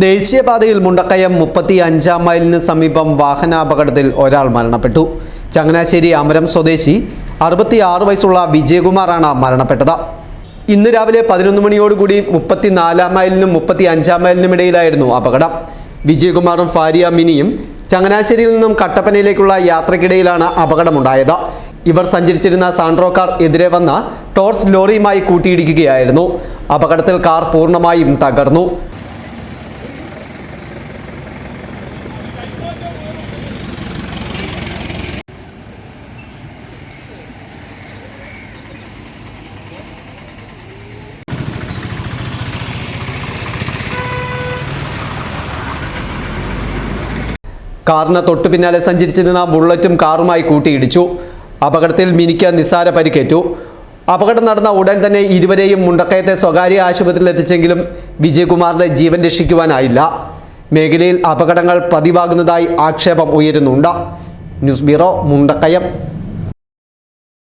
ദേശീയപാതയിൽ മുണ്ടക്കയം മുപ്പത്തി അഞ്ചാം മൈലിന് സമീപം വാഹനാപകടത്തിൽ ഒരാൾ മരണപ്പെട്ടു. ചങ്ങനാശ്ശേരി അമരം സ്വദേശി അറുപത്തിയാറ് വയസ്സുള്ള വിജയകുമാറാണ് മരണപ്പെട്ടത്. ഇന്ന് രാവിലെ പതിനൊന്ന് മണിയോടുകൂടി മുപ്പത്തിനാലാം മൈലിനും മുപ്പത്തി അഞ്ചാം മൈലിനും ഇടയിലായിരുന്നു അപകടം. വിജയകുമാറും ഫാരിയ മിനിയും ചങ്ങനാശ്ശേരിയിൽ നിന്നും കട്ടപ്പനയിലേക്കുള്ള യാത്രക്കിടയിലാണ് അപകടമുണ്ടായത്. ഇവർ സഞ്ചരിച്ചിരുന്ന സാൻഡ്രോ കാർ എതിരെ വന്ന ടോർച്ച് ലോറിയുമായി കൂട്ടിയിടിക്കുകയായിരുന്നു. അപകടത്തിൽ കാർ പൂർണമായും തകർന്നു. കാറിന് തൊട്ടു പിന്നാലെ സഞ്ചരിച്ചിരുന്ന ബുള്ളറ്റും കാറുമായി കൂട്ടിയിടിച്ചു. അപകടത്തിൽ മിനിക്ക് നിസ്സാര പരിക്കേറ്റു. അപകടം നടന്ന ഉടൻ തന്നെ ഇരുവരെയും മുണ്ടക്കയത്തെ സ്വകാര്യ ആശുപത്രിയിൽ എത്തിച്ചെങ്കിലും വിജയകുമാറിന്റെ ജീവൻ രക്ഷിക്കുവാനായില്ല. മേഖലയിൽ അപകടങ്ങൾ പതിവാകുന്നതായി ആക്ഷേപം ഉയരുന്നുണ്ട്. News bureau Mundakayam.